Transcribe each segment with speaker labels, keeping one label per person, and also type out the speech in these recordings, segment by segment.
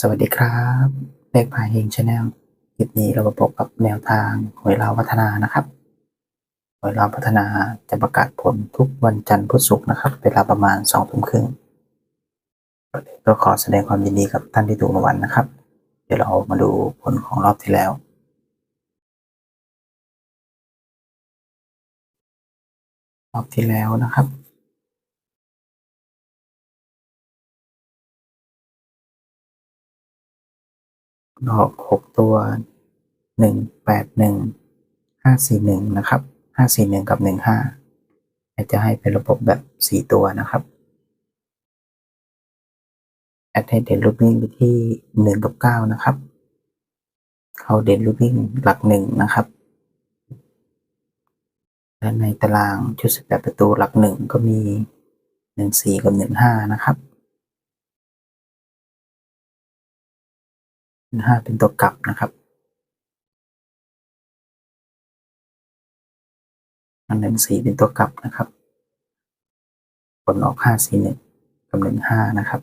Speaker 1: สวัสดีครับเลขพาเฮงชาแนลคลิปนี้เรามาพบกับแนวทางหวยลาวพัฒนานะครับหวยลาวพัฒนาจะประกาศผลทุกวันจันทร์พุธศุกร์นะครับ เวลาประมาณสองทุ่มครึ่งก็ขอแสดงความยินดีกับท่านที่ถูกรางวัลนะครับ เดี๋ยวเรามาดูผลของรอบที่แล้วรอบที่แล้วนะครับ ดอกหกตัวหนึ่งแปดหนึ่งห้าสี่หนึ่งนะครับห้าสี่หนึ่งกับหนึ่งห้าจะให้เป็นระบบแบบสี่ตัวนะครับแอดให้เด่นลูกวิ่งไปที่หนึ่งกับเก้านะครับ เขาเด่นลูกวิ่งหลักหนึ่งนะครับและในตารางชุดสิบแปดประตูหลักหนึ่งก็มีหนึ่งสี่กับหนึ่งห้านะครับ หน้าเป็นตัวกลับนะครับ อันหนึ่งสี่เป็นตัวกลับนะครับ ผลออกห้าสี่หนึ่งกับหนึ่งห้านะครับ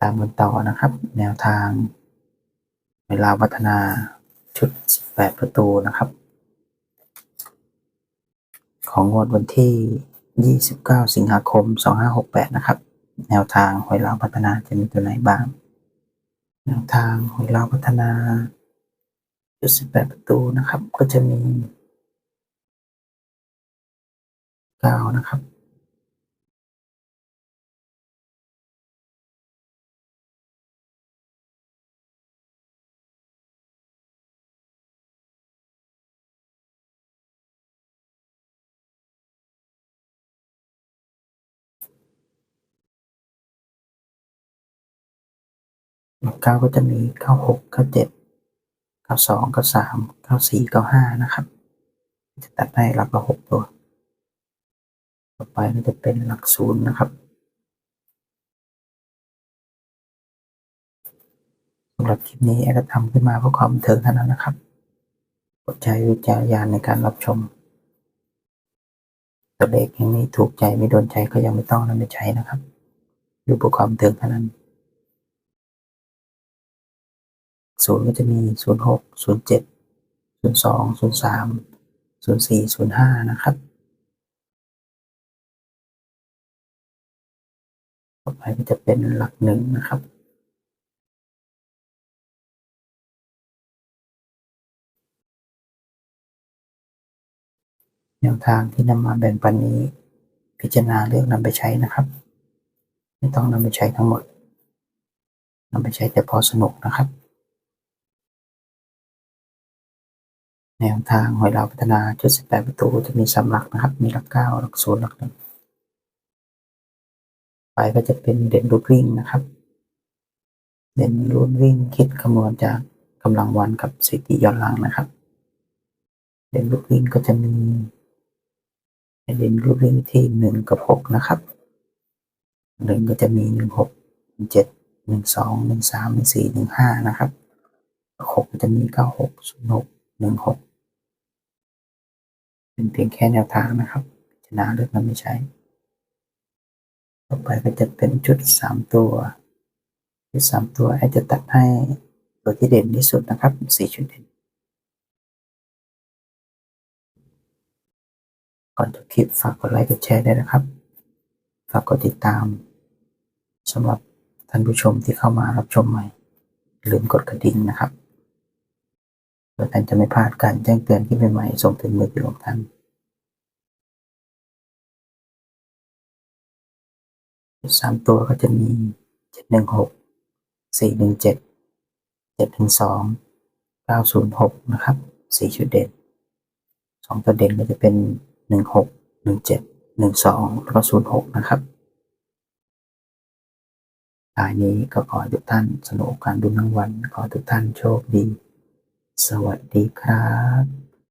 Speaker 1: ตามกันต่อนะครับ แนวทาง เวลาวัฒนาชุด8ประตูนะครับ ของงวดวันที่ 29 สิงหาคม 2568 นะครับ แนวทางหอยลาพัฒนาจะมีตัวไหนบ้าง แนวทางหอยลาพัฒนาจุดสิบแปดประตูนะครับ ก็จะมี9นะครับ เก้าก็จะมีเก้าหกเก้าเจ็ดเก้าสองเก้าสามเก้าสี่เก้าห้านะครับ จะตัดให้หลักละหกตัว ต่อไปก็จะเป็นหลักศูนย์นะครับสำหรับคลิปนี้แอดก็ทำขึ้นมาเพื่อความบันเทิงเท่านั้นนะครับโปรดใช้วิจารณญาณในการรับชมตัวเลขยังไม่ถูกใจไม่โดนใจก็ยังไม่ต้องนำไปใช้นะครับดูเพื่อความบันเทิงเท่านั้น ศูนย์ก็จะมีศูนย์หกศูนย์เจ็ดศูนย์สองศูนย์สามศูนย์สี่ศูนย์ห้านะครับต่อไปก็จะเป็นหลักหนึ่งนะครับ แนวทางที่นำมาแบ่งปันนี้ พิจารณาเลือกนำไปใช้นะครับ ไม่ต้องนำไปใช้ทั้งหมดนำไปใช้แต่พอสนุกนะครับ แนวทางหวยลาวพัฒนาชุด18ประตูจะมีสามหลักนะครับ มีหลักเก้าหลักศูนย์หลักหนึ่งไปก็จะเป็นเด่นรูดวิ่งนะครับ เด่นรูดวิ่งคิดคำนวณจากกำลังวันกับสถิติย้อนหลังนะครับ เด่นรูดวิ่งก็จะมีเด่นรูดวิ่งที่หนึ่งกับหกนะครับหนึ่งก็จะมีหนึ่งหกหนึ่งเจ็ดหนึ่งสองหนึ่งสามหนึ่งสี่หนึ่งห้านะครับหกก็จะมีเก้าหกศูนย์หก หนึ่งหกเป็นเพียงแค่แนวทางนะครับพิจารณาเลือกนำไปใช้ต่อไปก็จะเป็นชุดสามตัวชุดสามตัวอจะตัดให้ตัวที่เด่นที่สุดนะครับสี่ชุดเด่นก่อนจบคลิปฝากกดไลค์กดแชร์ด้วยนะครับ ฝากกดติดตามสำหรับท่านผู้ชมที่เข้ามารับชมใหม่ ลืมกดกระดิ่งนะครับ เพื่อท่านจะไม่พลาดการแจ้งเตือนคลิปใหม่ ๆ ส่งถึงมือถือของท่านสามตัวก็จะมีเจ็ดหนึ่งหกสี่หนึ่งเจ็ดเจ็ดหนึ่งสองเก้าศูนย์หกนะครับสี่ชุดเด่นสองตัวเด่นก็จะเป็นหนึ่งหกหนึ่งเจ็ดหนึ่งสองแล้วก็ศูนย์หกนะครับทายนี้ก็ขอทุกท่านสนุกการดูรางวัลขอทุกท่านโชคดี สวัสดีครับ